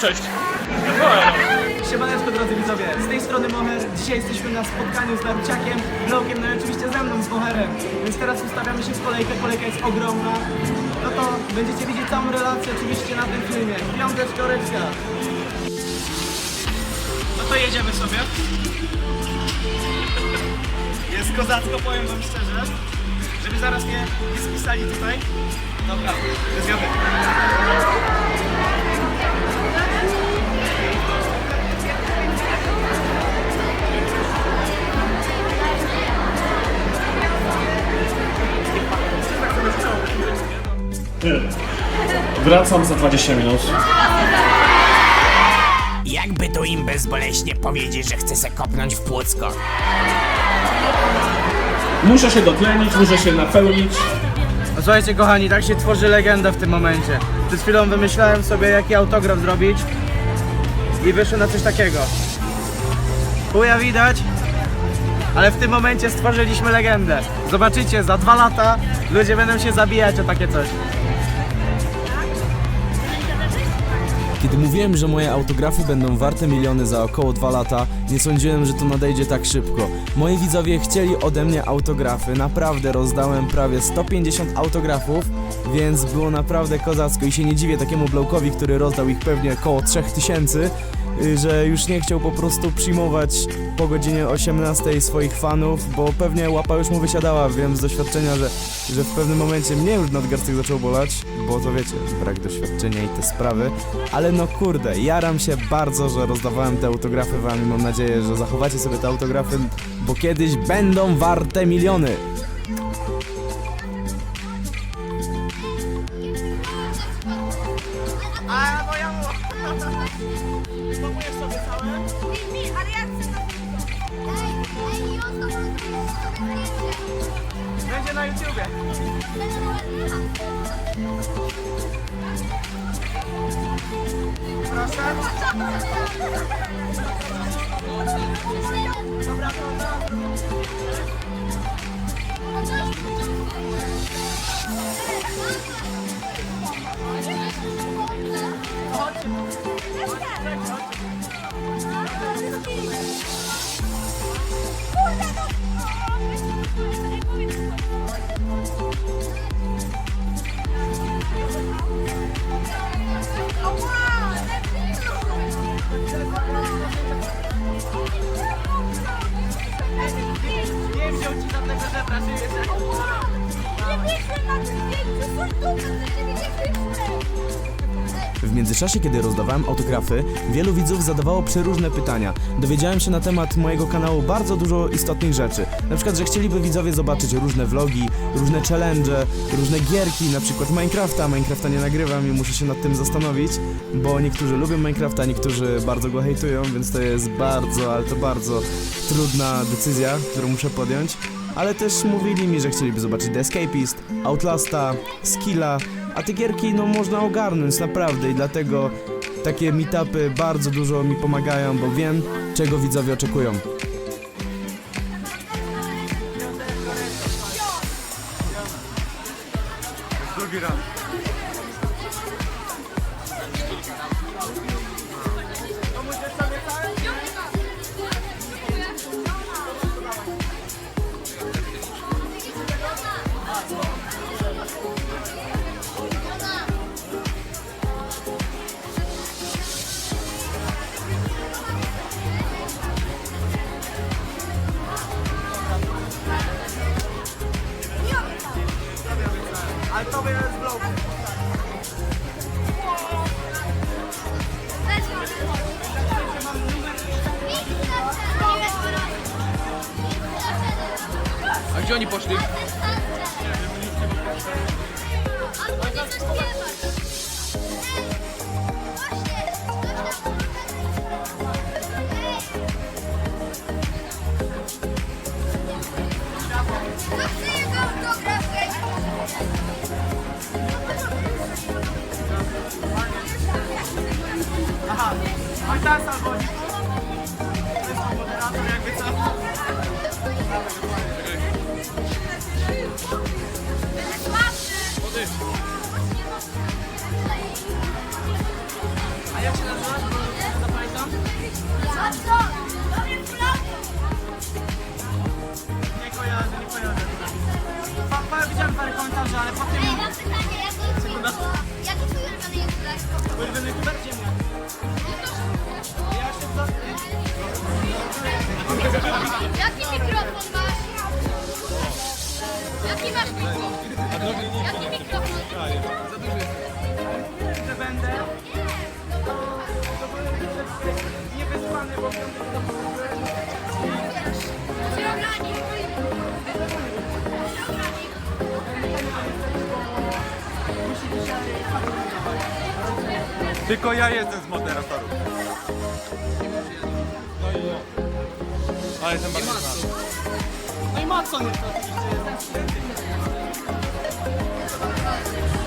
cześć. Siemaneczko drodzy widzowie, z tej strony Moher. Dzisiaj jesteśmy na spotkaniu z Naruciakiem, Blaukiem, no i oczywiście ze mną z Moherem. Więc teraz ustawiamy się w kolejkę, kolejka jest ogromna. No to będziecie widzieć całą relację oczywiście na tym filmie. Piąteczka, reczka. No to jedziemy sobie. Jest kozacko, powiem wam szczerze. Żeby zaraz nie, nie spisali tutaj. Dobra, jedziemy. Wracam za 20 minut. Jakby to im bezboleśnie powiedzieć, że chce se kopnąć w płucko. Muszę się dotlenić, muszę się napełnić. No słuchajcie kochani, tak się tworzy legenda w tym momencie. Przed chwilą wymyślałem sobie jaki autograf zrobić i wyszło na coś takiego. Chuja widać, ale w tym momencie stworzyliśmy legendę. Zobaczycie, za dwa lata ludzie będą się zabijać o takie coś. Kiedy mówiłem, że moje autografy będą warte miliony za około 2 lata, nie sądziłem, że to nadejdzie tak szybko. Moi widzowie chcieli ode mnie autografy, naprawdę rozdałem prawie 150 autografów, więc było naprawdę kozacko i się nie dziwię takiemu Blaukowi, który rozdał ich pewnie około 3000, y, że już nie chciał po prostu przyjmować po godzinie 18 swoich fanów, bo pewnie łapa już mu wysiadała. Wiem z doświadczenia, że, że w pewnym momencie mnie już nadgarstek zaczął bolać, bo to wiecie, brak doświadczenia i te sprawy. Ale no kurde, jaram się bardzo, że rozdawałem te autografy wam i mam nadzieję, że zachowacie sobie te autografy, bo kiedyś będą warte miliony. A moja mu... Spamujesz sobie całe? Mi, mi, ale ja chcę na Ej, ej, i on to Będzie na YouTubie. Proszę. Nie wziął ci żadnego żebra, że jest jak... Nie piszę na tym zdjęciu, tu, że nie piszę. W międzyczasie, kiedy rozdawałem autografy, wielu widzów zadawało przeróżne pytania. Dowiedziałem się na temat mojego kanału bardzo dużo istotnych rzeczy. Na przykład, że chcieliby widzowie zobaczyć różne vlogi, różne challenge, różne gierki, na przykład Minecrafta. Minecrafta nie nagrywam i muszę się nad tym zastanowić, bo niektórzy lubią Minecrafta, niektórzy bardzo go hejtują, więc to jest bardzo, ale to bardzo trudna decyzja, którą muszę podjąć. Ale też mówili mi, że chcieliby zobaczyć The Escapist, Outlasta, Skilla, a te gierki no można ogarnąć naprawdę i dlatego takie meetupy bardzo dużo mi pomagają, bo wiem czego widzowie oczekują. Drugi raz. Widziałem parę komentarzy, ale po tym... Ej, mam pytanie, jaki jest twój jaki twój ulubiony youtuber? Ulubiony youtuber gdzie mnie? Ja się za... Jaki mikrofon masz? Jaki masz mikrofon? Jaki mikrofon? że będę. To byłem niewyspany, bo piątek to Tylko ja jestem z moderatorów. Ale jestem bardzo znany. No i Matson jest to oczywiście.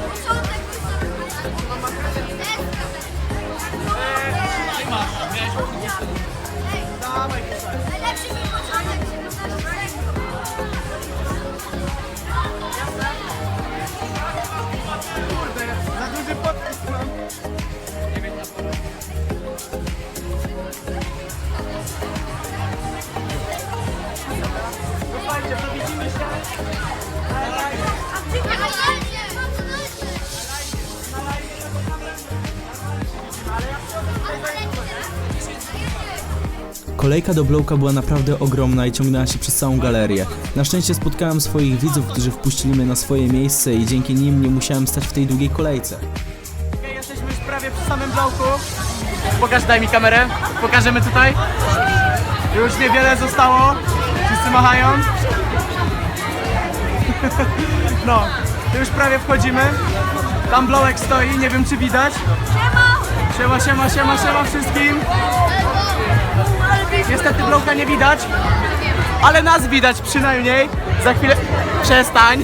Początek Dawaj, tutaj. Najlepszy mi początek, 17 sekund. Kolejka do Blowka była naprawdę ogromna i ciągnęła się przez całą galerię. Na szczęście spotkałem swoich widzów, którzy wpuścili mnie na swoje miejsce i dzięki nim nie musiałem stać w tej długiej kolejce. Jesteśmy już prawie przy samym bloku. Pokaż, daj mi kamerę. Pokażemy tutaj. Już niewiele zostało. Wszyscy machają. No, już prawie wchodzimy. Tam blołek stoi, nie wiem czy widać. Siema, siema, siema, siema wszystkim. Niestety blołka nie widać, ale nas widać przynajmniej. Za chwilę... Przestań.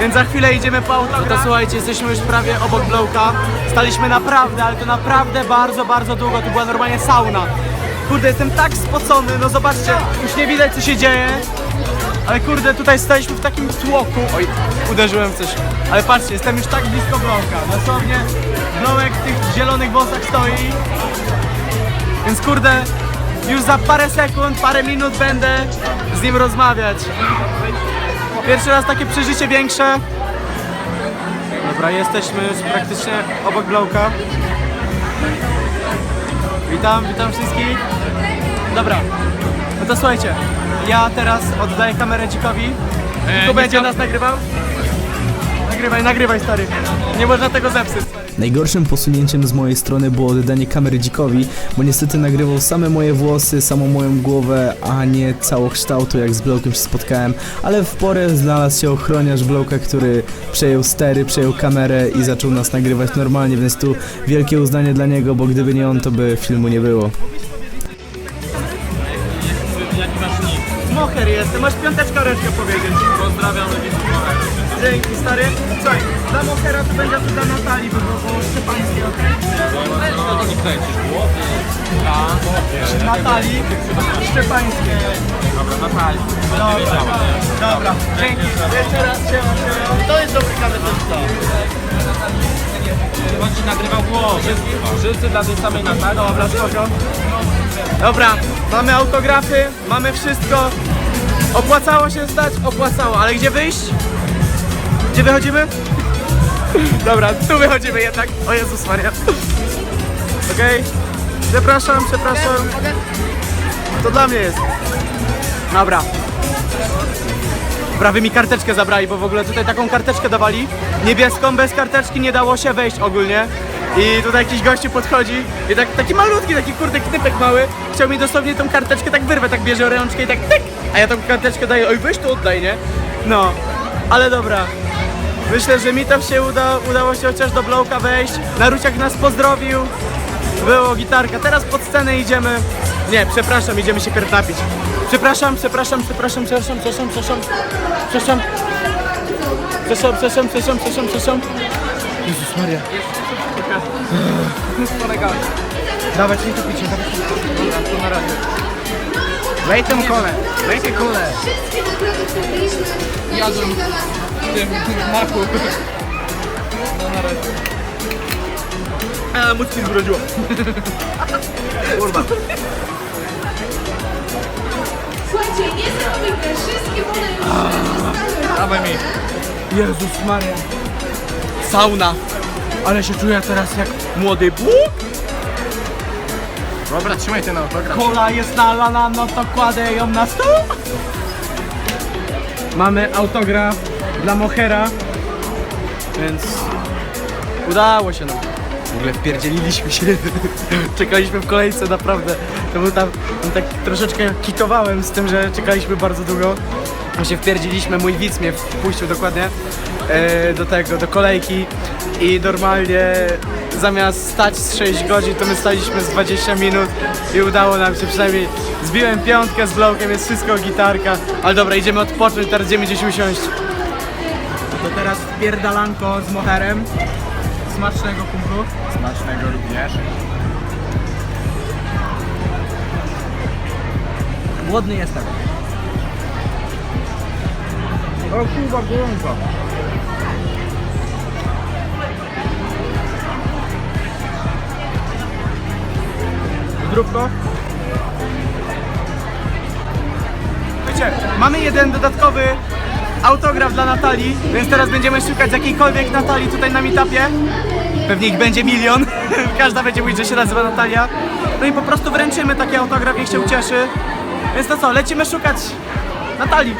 Więc za chwilę idziemy po autograf. To słuchajcie, jesteśmy już prawie obok Blowka. Staliśmy naprawdę, ale to naprawdę bardzo, bardzo długo. To była normalnie sauna. Kurde, jestem tak spocony, no zobaczcie, już nie widać co się dzieje. Ale kurde, tutaj staliśmy w takim tłoku. Oj, uderzyłem w coś. Ale patrzcie, jestem już tak blisko Blowka. Dosłownie Blowek w tych zielonych wąsach stoi. Więc kurde, już za parę sekund, parę minut będę z nim rozmawiać. Pierwszy raz takie przeżycie większe. Dobra, jesteśmy już praktycznie obok Blowka. Witam, witam wszystkich. Dobra, no to słuchajcie, ja teraz oddaję kamerę Dzikowi. Tu będzie nas nagrywał? Nagrywaj, nagrywaj stary. Nie można tego zepsuć. Najgorszym posunięciem z mojej strony było oddanie kamery dzikowi, bo niestety nagrywał same moje włosy, samą moją głowę, a nie całokształtu jak z Blowkiem się spotkałem, ale w porę znalazł się ochroniarz Blowka, który przejął stery, przejął kamerę i zaczął nas nagrywać normalnie, więc tu wielkie uznanie dla niego, bo gdyby nie on, to by filmu nie było. Mocher jestem, masz piąteczkę reszkę powiedzieć. Pozdrawiam Dzięki stary. Słuchaj, dla Mochera to będzie tu dla Natalii, by było Szczepańskie, okej? Natalii Szczepańskie. Dobra, Natalii. Dobra, dobra, dzięki. Jeszcze raz, siema. To jest dobry kamerzysta. On ci nagrywał głos. Wszyscy dla tej samej Natalii. Dobra, spoko. Dobra, mamy autografy, mamy wszystko. Opłacało się stać? Opłacało, ale gdzie wyjść? Gdzie wychodzimy? Dobra, tu wychodzimy jednak. O Jezus Maria. Okej. Przepraszam, przepraszam. To dla mnie jest. Dobra. Prawie mi karteczkę zabrali, bo w ogóle tutaj taką karteczkę dawali. Niebieską, bez karteczki nie dało się wejść ogólnie. I tutaj jakiś gościu podchodzi i tak, taki malutki, taki kurde knypek mały, chciał mi dosłownie tą karteczkę tak wyrwać, tak bierze ręczkę i tak tyk, a ja tą karteczkę daję, oj weź to oddaj, nie? No, ale dobra. Myślę, że mi to się uda, udało się chociaż do Blowka wejść. Naruciak nas pozdrowił. Było gitarka. Teraz pod scenę idziemy. Nie, przepraszam, idziemy się pierw napić. Przepraszam, przepraszam, przepraszam, przepraszam, przepraszam, przepraszam. Przepraszam. Przepraszam, przepraszam, przepraszam, przepraszam, przepraszam. Jezus Maria. Dawać mi to picie, dawać mi to picie. to na razie. Lej tę kolę, lej tę kolę. Jadłem w tym maku. No na razie. Mózg mi zbrodziło. Kurwa. Słuchajcie, niesamowite, wszystkie pole już Dawaj mi. Jezus Maria. Sauna. Ale się czuję teraz jak młody Bóg. Dobra, trzymaj ten autograf. Kola jest nalana, no to kładę ją na stół. Mamy autograf dla Mohera, więc udało się nam. W ogóle wpierdzieliliśmy się. Czekaliśmy w kolejce naprawdę. To był tam, tam tak troszeczkę kitowałem z tym, że czekaliśmy bardzo długo. My się wpierdziliśmy, mój widz mnie wpuścił dokładnie e, do tego, do kolejki i normalnie zamiast stać z 6 godzin, to my staliśmy z 20 minut i udało nam się przynajmniej zbiłem piątkę z blokiem, jest wszystko gitarka, ale dobra, idziemy odpocząć, teraz idziemy gdzieś usiąść. To teraz pierdalanko z moherem. Smacznego kumplu. Smacznego również. Głodny jestem. O kurwa, gorąco. Zdrówko. Wiecie, mamy jeden dodatkowy autograf dla Natalii, więc teraz będziemy szukać jakiejkolwiek Natalii tutaj na meetupie. Pewnie ich będzie milion. Każda będzie mówić, że się nazywa Natalia. No i po prostu wręczymy taki autograf, niech się ucieszy. Więc to co, lecimy szukać Natalii.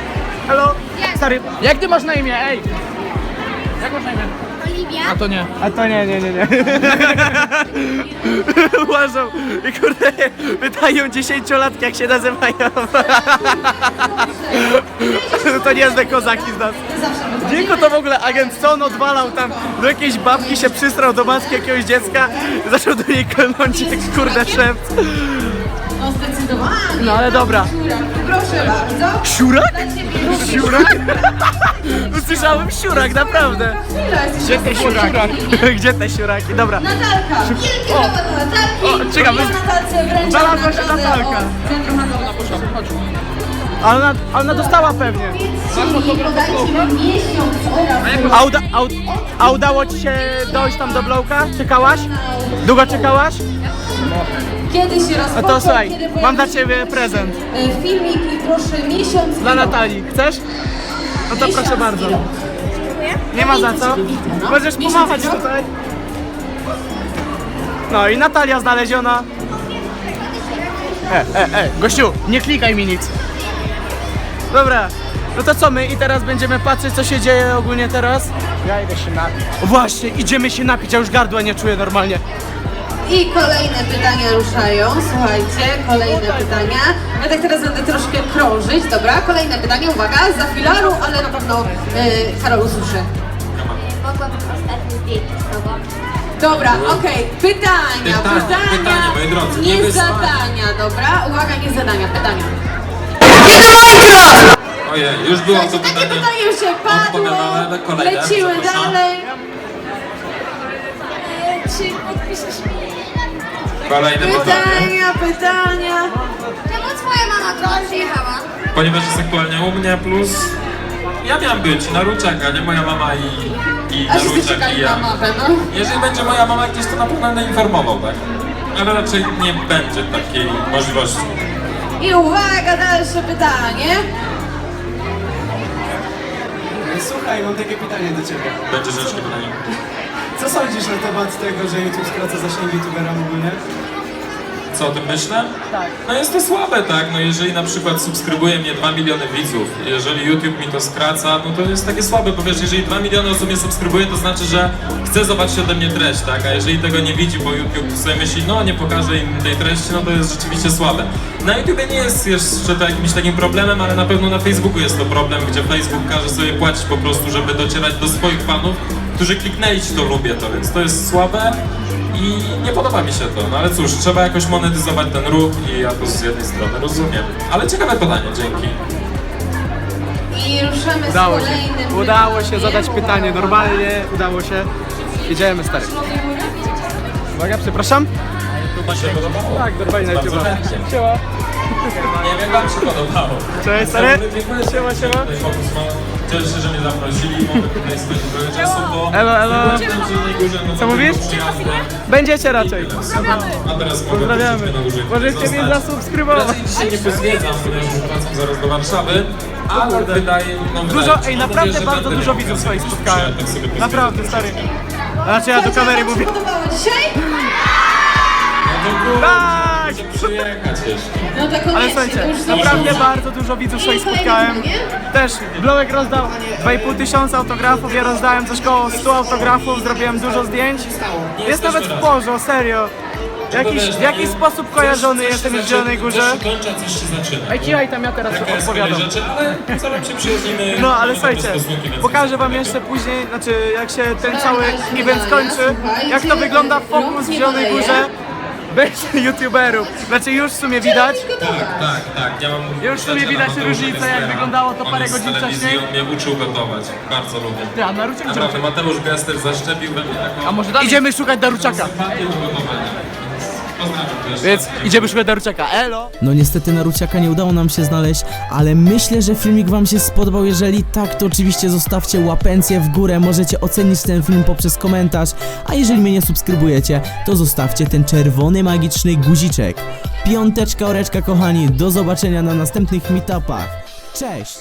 Hello, stary. Jak ty masz na imię, ej? Jak masz na imię? Oliwia. A to nie. A to nie, nie, nie, nie. Łażą i kurde, pytają dziesięciolatki jak się nazywają. to niezłe kozaki z nas. Dzięko to w ogóle agent co on odwalał tam do jakiejś babki się przystrał do maski jakiegoś dziecka zaczął do niej klnąć jak kurde szept. No zdecydowanie. No ale dobra. Proszę bardzo. Siurak? Dla ciebie Siurak? Usłyszałem siurak, naprawdę. jesteś Gdzie te siuraki? Gdzie te siuraki? Dobra. Natalka, wielkie brawa dla Natalki. O, czekam, Ja wy- Natalce wręczam Znalazła się nagrodę Natalka. od Centrum Handlowego. Ale ona, dostała pewnie. Czyli podajcie mi miesiąc oraz A, uda, a, u- a udało ci się dojść tam do Blowka? Czekałaś? Długo czekałaś? Kiedy się No rozpoczął, to słuchaj, kiedy mam dla ciebie prezent e, filmik i proszę miesiąc dla minął. Natalii. Chcesz? No to proszę bardzo. minął. Nie ma za co. Możesz pomachać tutaj. No i Natalia znaleziona. E, e, e, gościu, nie klikaj mi nic. Dobra, no to co my i teraz będziemy patrzeć co się dzieje ogólnie teraz? Ja idę się napić. Właśnie, idziemy się napić, ja już gardła nie czuję normalnie. I kolejne pytania ruszają. Słuchajcie, kolejne pytania. Ja tak teraz będę troszkę krążyć, dobra? Kolejne pytanie, uwaga, za filaru, ale na pewno e, Karol usłyszy. Mogłabym ostatnie zdjęcie z tobą. Dobra, okej, pytania, Pytania, pytania, pytania, moi drodzy, nie nie wyzwania. zadania, dobra? Uwaga, nie zadania, pytania. Ojej, już było to takie pytanie. pytanie już się padło, odpowiadane, ale kolejne, lecimy zapraszam. dalej. Czy podpiszesz mi? Kolejne pytanie. Pytania, pytania. Czemu twoja mama tu przyjechała? Ponieważ jest aktualnie u mnie, plus ja miałem być Naruczak, a nie moja mama i, i A wszyscy Naruczak i czekali ja. na mapę, no. Jeżeli będzie moja mama gdzieś, to na pewno będę informował, tak? Ale raczej nie będzie takiej możliwości. I uwaga, dalsze pytanie. Słuchaj, mam takie pytanie do ciebie. Będzie ciężkie pytanie. Co sądzisz na temat tego, że YouTube skraca zasięgi youtuberom ogólnie? Co o tym myślę? Tak. No jest to słabe, tak? No jeżeli na przykład subskrybuje mnie 2 miliony widzów, jeżeli YouTube mi to skraca, no to jest takie słabe, bo wiesz, jeżeli 2 miliony osób mnie subskrybuje, to znaczy, że chce zobaczyć ode mnie treść, tak? A jeżeli tego nie widzi, bo YouTube sobie myśli, no nie pokaże im tej treści, no to jest rzeczywiście słabe. Na YouTubie nie jest jeszcze to jakimś takim problemem, ale na pewno na Facebooku jest to problem, gdzie Facebook każe sobie płacić po prostu, żeby docierać do swoich fanów, którzy kliknęli ci to lubię to, więc to jest słabe. I nie podoba mi się to, no ale cóż, trzeba jakoś monetyzować ten ruch i ja to z jednej strony rozumiem. Ale ciekawe pytanie, dzięki. I ruszymy Udało z się. kolejnym Udało się pytaniem. zadać pytanie, normalnie udało się. Idziemy stary. Uwaga, przepraszam? Chyba się podobało. Tak, normalnie Bardzo YouTube. chętnie. Siema. Nie wiem, jak wam się podobało. Cześć stary. Dziękuję. Siema, siema. Tutaj fokus ma. Cieszę się, że mnie zaprosili, mogę tutaj spędzić trochę czasu, bo Elo, elo. Górze, no Co mówisz? tylko. Będziecie raczej. A teraz mogę Pozdrawiamy. troszeczkę na dłużej Możecie mnie zostać. zasubskrybować. Raczej dzisiaj nie pozwiedzam, ponieważ już wracam zaraz do Warszawy, ale wydaje no, Dużo, wydaje mi się, ej, mam naprawdę nadzieję, że bardzo dużo widzów okazję swoich spotkałem. tak sobie pozwiedzać. Naprawdę, stary. Znaczy ja do kamery mówię. Podobało dzisiaj? No to Tak! muszę przyjechać No to koniecznie. Ale słuchajcie, to już naprawdę bardzo dużo widzów swoich spotkałem. Też Blowek rozdał 2,5 tysiąca autografów, ja rozdałem coś koło 100 autografów, zrobiłem dużo zdjęć. Jest nawet w porze, serio. Jakiś, w jakiś sposób kojarzony jestem w Zielonej Górze. Coś się kończy, a coś się zaczyna. Ej, tam, ja teraz Taka jest kolej odpowiadam. rzeczy, ale zaraz się przyjaźnimy. No ale słuchajcie, pokażę wam jeszcze później, znaczy jak się ten cały event skończy, jak to wygląda fokus w Zielonej. Górze bez youtuberów. Znaczy już w sumie widać. Tak, tak, tak. Ja mam Już w sumie widać różnicę, jak wyglądało to parę godzin wcześniej. On mnie uczył gotować. Bardzo lubię. Ty, a gdzie? Naprawdę, Mateusz Gester zaszczepił we mnie taką A może dalej? Idziemy szukać Daruciaka. sympatię do gotowania. Więc idziemy szukać Daruciaka. Elo! No niestety Naruciaka nie udało nam się znaleźć, ale myślę, że filmik wam się spodobał. Jeżeli tak, to oczywiście zostawcie łapencję w górę, możecie ocenić ten film poprzez komentarz, a jeżeli mnie nie subskrybujecie, to zostawcie ten czerwony magiczny guziczek. Piąteczka, oreczka kochani, do zobaczenia na następnych meetupach. Cześć!